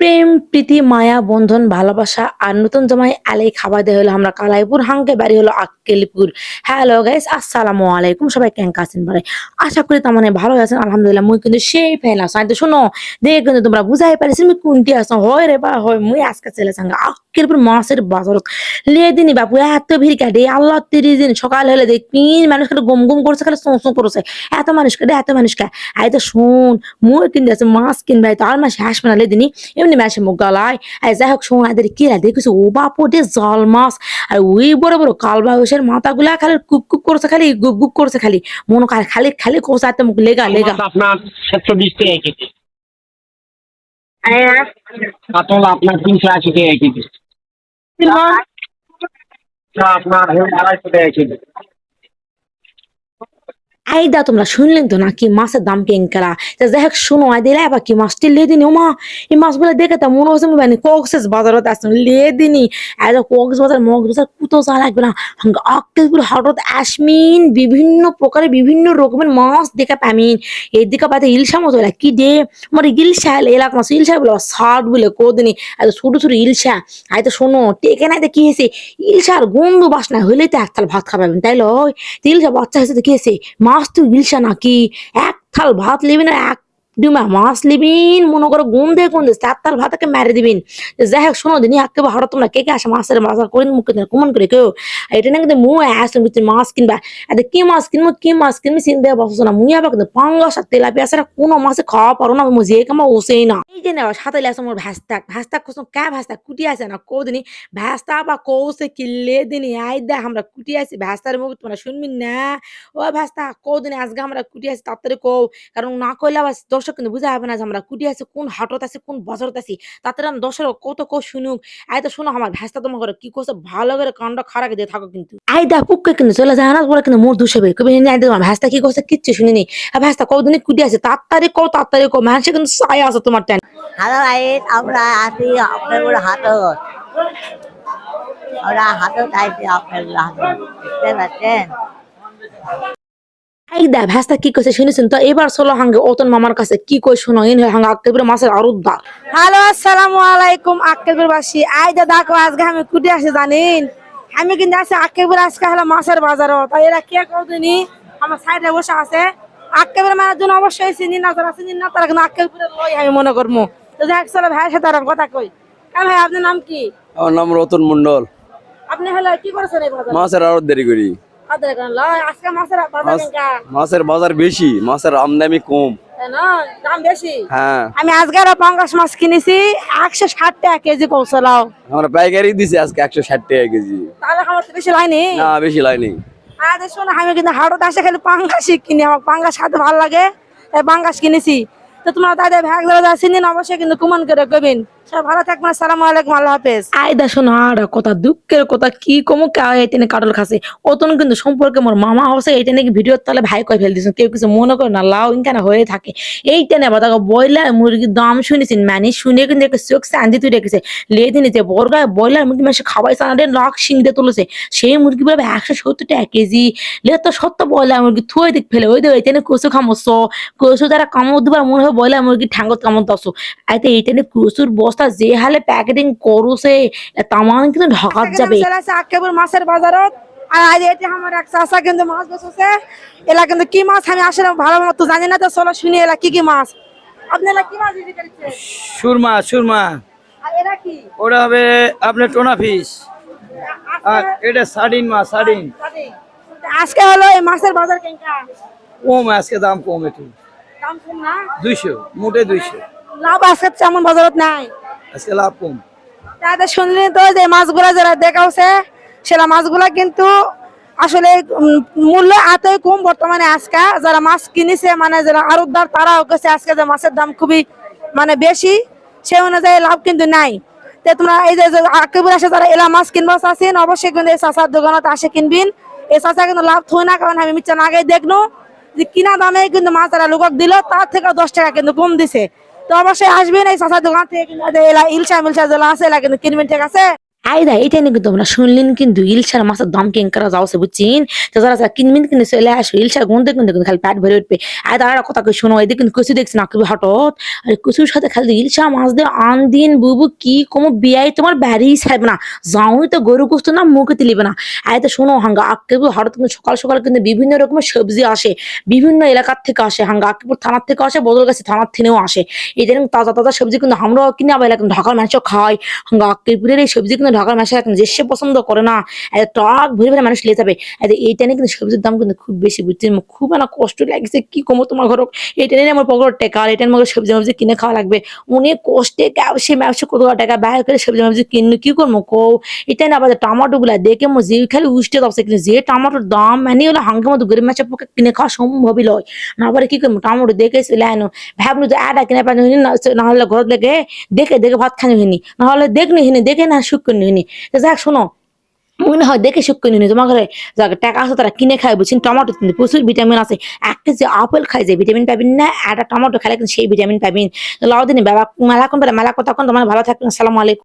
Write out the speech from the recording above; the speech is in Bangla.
প্রেম, প্রীতি, মায়া, বন্ধন, ভালোবাসা আর নতুন জামাই আলাই খাবার দেওয়া হলো আমরা কালাইপুর হাঙ্কে বাড়ি হলো আক্কেলিপুর। হ্যালো গাইস আসসালামু আলাইকুম। সবাই কেন আছেন বারে আশা করি তার মানে ভালো আছেন। আলহামদুলিল্লাহ, মুই কিন্তু সেই ফেন আসাই তো শোনো, দেখে কিন্তু তোমরা বুঝাই পারিস মুই কোনটি আসো হয় রে বা হয়, মুই আজকে ছেলে সঙ্গে আক্কেলিপুর মাসের বাজারত। লে দিনি বাপু, এত ভিড় কাটে। আল্লাহ তিরিশ দিন সকাল হলে দেখ, তিন মানুষ খালি গুম গুম করছে, খালি সো সো করছে। এত মানুষ কাটে এত মানুষ খায় আই তো শোন, মুই কিনতে আছে, মাছ কিনবে তো আর মাস হাঁস বানালে দিনি এমনি মাসে মুখ গালায় আর যাই হোক শোন কি দেখিস ও বাপু জল মাছ আর ওই বড় বড় কালবা মাথাগুলা খালি কুপ কুপ করছে খালি গুপ গুপ করছে খালি মনে খালি খালি করছে মুখ লেগা লেগা আপনার সাতশো বিশ টাকা কেজি কাতল আপনার তিনশো আশি টাকা কেজি আপনার আড়াইশো টাকা কেজি এই দা, তোমরা শুনলেন তো নাকি মাছের দাম কেঙ্কারা যাই হোক, শুনো, আই দিলে আবার কি মাছটি লে দিনি, ওমা। এই মাছগুলো দেখে তা মনে হচ্ছে মানে কক্সেস বাজারত আসছেন লে দিনি। এত কক্স বাজার মগ বাজার, কুতো চা লাগবে না। আক্কেলপুর হাটত আসমিন, বিভিন্ন প্রকারের বিভিন্ন রকমের মাছ দেখে পামিন এদিকে পাতে ইলশা মতো এলা, কি দে? আমার ইলশা এলাকা মাছ ইলশা বলে শার্ট বলে কোদিনই এত ছোট ছোট ইলশা। আই তো শোনো, টেকে তো কি হয়েছে? ইলশার গন্ধ বাসনা হইলে তো এক থাল ভাত খাবেন তাই লয় ইলশা বাচ্চা হয়েছে তো কি হয়েছে? মাছ তো গিলসা নাকি? এক থাল ভাত লিবি না, এক ডিমা মাছ লিবিন মনে করো গন্ধে গন্ধে থাল ভাতকে মেরে দিবিন যাই হোক, শোনো, দিনই আকে হঠাৎ তোমরা কে কে আসে, মাছের বাজার করে মুখে কমন করে কেউ। এটা না কিন্তু মু আসে কিন্তু মাছ কিনবা। এতে কি মাছ কিনবো, কি মাছ কিনবি, চিন্তা বসছো না, মুই আবার কিন্তু পাঙ্গাস আর তেলাপিয়া ছাড়া কোনো মাছে খাওয়া পারো না মুই যে কামা ওসেই না। যে নেওয়া সাথে আছে মোর ভ্যাস্তাক ভ্যাস্তাক কোসম কে ভ্যাস্তাক কুটি আছে না, কো দিনই ভ্যাস্তা বা কৌসে কিনলে দিনই আই দেখ আমরা কুটি আছি ভ্যাস্তার মুখ তোমরা শুনবি না ও ভ্যাস্তা কৌ দিনে আজকে আমরা কুটি আছি তাড়াতাড়ি কও কারণ না কইলে আবার দর্শক কিন্তু বুঝা হবে না যে আমরা কুটি আছি, কোন হাটত আছি, কোন বাজারত আছি তাড়াতাড়ি আমি দর্শক কত কো শুনুক আই তো শোনো আমার ভ্যাস্তা তোমার করে কি করছে ভালো করে কান্ড খারাপ দিয়ে থাকো কিন্তু। আই দা পুককে কিন্তু চলে যায় না বলে কিন্তু মোর দুষেবে কবে আই তোমার ভ্যাস্তা কি করছে কিচ্ছু শুনিনি আর ভ্যাস্তা কদিনে কুটি আছে তাড়াতাড়ি কও তাড়াতাড়ি কও মানুষে কিন্তু সায় আছে তোমার টেন হ্যালো আমরা আছি আপনার আমরা আপনার এই ভ্যাস্তা কি কইছে শুনেছেন? তো এবার চলো হাঙ্গে অতন মামার কাছে। কি কই শোনো? ইন হাঙ্গে আক্কেলপুরে মাছের হ্যালো আসসালামু আলাইকুম আক্কেলপুর বাসী আই দা দেখো আজকে আমি কুটি আসি জানিন? আমি কিন্তু আছি আক্কেলপুর আজকে হলো মাছের বাজারও তাই এরা কে কদিনই আমার সাইডে বসে আছে। আক্কেলপুর মায়ের জন্য অবশ্যই চিনি না যারা চিনি না তারা কিন্তু আক্কেলপুরে লই আমি মনে করব ভাইয়ের সাথে আর কথা কই। হ্যাঁ ভাই আপনার নাম কি? আমার নাম রতন মন্ডল আপনি হলো কি করেছেন এই বাজার? মাছের আরও দেরি করি। আজকে মাছের বাজার মাছের বাজার বেশি মাছের আমদানি কম। তাই দাম বেশি? হ্যাঁ। আমি আজকে আরও পাঙ্গাস মাছ কিনেছি একশো ষাট টাকা কেজি আমরা পাইকারি দিছি আজকে একশো ষাট টাকা কেজি। তাহলে আমার বেশি লাইনি? না বেশি লাইনি। আরে শোনো আমি কিন্তু হাটত আসে খালি পাঙ্গাসই কিনি, আমার পাঙ্গাস খাতে ভালো লাগে। তাই পাঙ্গাস কিনেছি। তো তোমরা তাদের ভ্যাগ যাচ্ছি দিন অবশ্যই কিন্তু কুমন করে কবিন সব ভালো থাকবেন, আসসালামু আলাইকুম, আল্লাহ হাফেজ। আই দা শোনো, আর কথা, দুঃখের কথা, কি কমু, কে এখানে কাটল খাসে অতন কিন্তু সম্পর্কে মোর মামা হসে এইটা নাকি ভিডিও তাহলে ভাই কই ফেল দিছেন কেউ কিছু মনে করে না, লাউ ইনকান হয়ে থাকে। এইটা নেবা দেখো বয়লার মুরগির দাম শুনেছেন মানে শুনে কিন্তু একটা চোখ শান্তি তুই রেখেছে। লে দিনে যে বর্গায় বয়লার মুরগি মাসে খাওয়াই সানাডে লাখ শিং দিয়ে তুলেছে। সেই মুরগি পাবে একশো সত্তর টাকা কেজি। লে তো সত্য বয়লার মুরগি, থুয়ে দিক ফেলে, ওই দেবে এইটা কচু খামোস কচু যারা কামড় দিবার মনে হয় বয়লার মুরগি ঠাঙ্গত কামড় দশো আইতে, এইটা নিয়ে কচুর বস্তা যে হালে প্যাকেটিং করুছে তামান কিন্তু ঢাকাত যাবে। চলে আসে মাছের বাজারত? আর আজ এটা আমার এক চাষা কিন্তু মাছ বেচেছে। এলা কিন্তু কি মাছ আমি আসলে ভালো মতো জানি না তো চলো শুনি এলা কি কি মাছ। আপনারা কি মাছ বিক্রি করছে সুরমা সুরমা। আর এরা কি? ওটা হবে আপনার টোনা ফিশ। আর এটা সার্ডিন মাছ সার্ডিন আজকে হলো এই মাছের বাজার কেঙ্কা? কম আজকে দাম কম একটু। দাম কম না? দুইশো মোটে দুইশো। লাভ আজকে তেমন বাজারত নাই। আজকে লাভ কম। তাদের শুনলি তো যে মাছগুলা যারা দেখাচ্ছে সেটা মাছগুলা কিন্তু আসলে মূল্য এতই কম বর্তমানে আজকে যারা মাছ কিনেছে মানে যারা আরতদার তারাও কাছে আজকে যে মাছের দাম খুবই মানে বেশি সে অনুযায়ী লাভ কিন্তু নাই। তো তোমরা এই যে আকেবুর আসে যারা এলা মাছ কিনবা চাচ্ছেন অবশ্যই কিন্তু এই চাষার দোকানত আসে কিনবিন। এই চাষা কিন্তু লাভ থই না কারণ আমি মিচ্ছান আগে দেখনো যে কিনা দামে কিন্তু মাছ তারা লোকক দিল তার থেকে দশ টাকা কিন্তু কম দিছে। তো অবশ্যই আসবেন এই চাষার দোকান থেকে কিন্তু ইলশা মিলশা যেগুলো আছে, এলা কিন্তু কিনবেন, ঠিক আছে? আই দা, এটা নিয়ে কিন্তু আমরা শুনলেন কিন্তু ইলশার মাছের দাম কেন করা যাওছে বুঝছেন? তো যারা যারা কিনবেন কিনে চলে আসো ইলশার গন্ধে কিন্তু কিন্তু খালি পেট ভরে উঠবে। আই তারা কথা কই শোনো, এদিকে কিন্তু কচু দেখছি না, খুবই হঠাৎ। আর কচুর সাথে খালি ইলশা মাছ দিয়ে আন দিন, বুবু, কি কম বিয়াই তোমার বাড়ি ছাড়বে না। যাওই তো গরু কুস্ত না মুখে তুলিবে না। আই তো শোনো, হাঙ্গা আক্কেবু হঠাৎ কিন্তু সকাল সকাল কিন্তু বিভিন্ন রকমের সবজি আসে, বিভিন্ন এলাকার থেকে আসে, হাঙ্গা আক্কেপুর থানার থেকে আসে বদল বদলগাছি থানার থেকেও আসে। যেরকম তাজা তাজা সবজি কিন্তু আমরাও কিনে, আবার এলাকা ঢাকার মানুষও খাই হাঙ্গা আক্কেপুরের এই সবজি কিন্তু ঢাকার এখন যে সে পছন্দ করে না টক ভরে ভরে মানুষ লিয়ে যাবে। এইটা নিয়ে কিন্তু সবজির দাম কিন্তু খুব বেশি বুঝছি খুব না কষ্ট লাগছে, কি কমো তোমার ঘর এটা নিয়ে আমার পকেট টেকা এটার মধ্যে সবজি মবজি কিনে খাওয়া লাগবে। অনেক কষ্টে সে ব্যবসা কত টাকা ব্যয় করে সবজি মবজি কিনলো কি করব কো এটা না আবার টমাটো গুলা দেখে মো যে খালি উষ্টে যাচ্ছে কিন্তু যে টমাটোর দাম মানে হলো হাঙ্গের মতো গরিব মাছের পক্ষে কিনে খাওয়া সম্ভবই লয়। না আবার কি করব, টমাটো দেখে চলে আনো। ভাবলো যে আটা কিনে পানি না হলে ঘর দেখে দেখে দেখে ভাত খানি হইনি না হলে দেখনি হইনি দেখে না শুক তো যাক, শোনো মনে হয় দেখে করে হইনি তোমার ঘরে যাকে, টাকা আছে তারা কিনে খায় বুঝছেন টমেটো কিন্তু প্রচুর ভিটামিন আছে। এক কেজি আপেল খাই যে ভিটামিন পাবেন না একটা টমেটো খেলে কিন্তু সেই ভিটামিন পাবেন লাউ দিন, বাবা, মেলা কোন মেলা কথা কোন তোমার ভালো থাকবেন, আসসালামু আলাইকুম।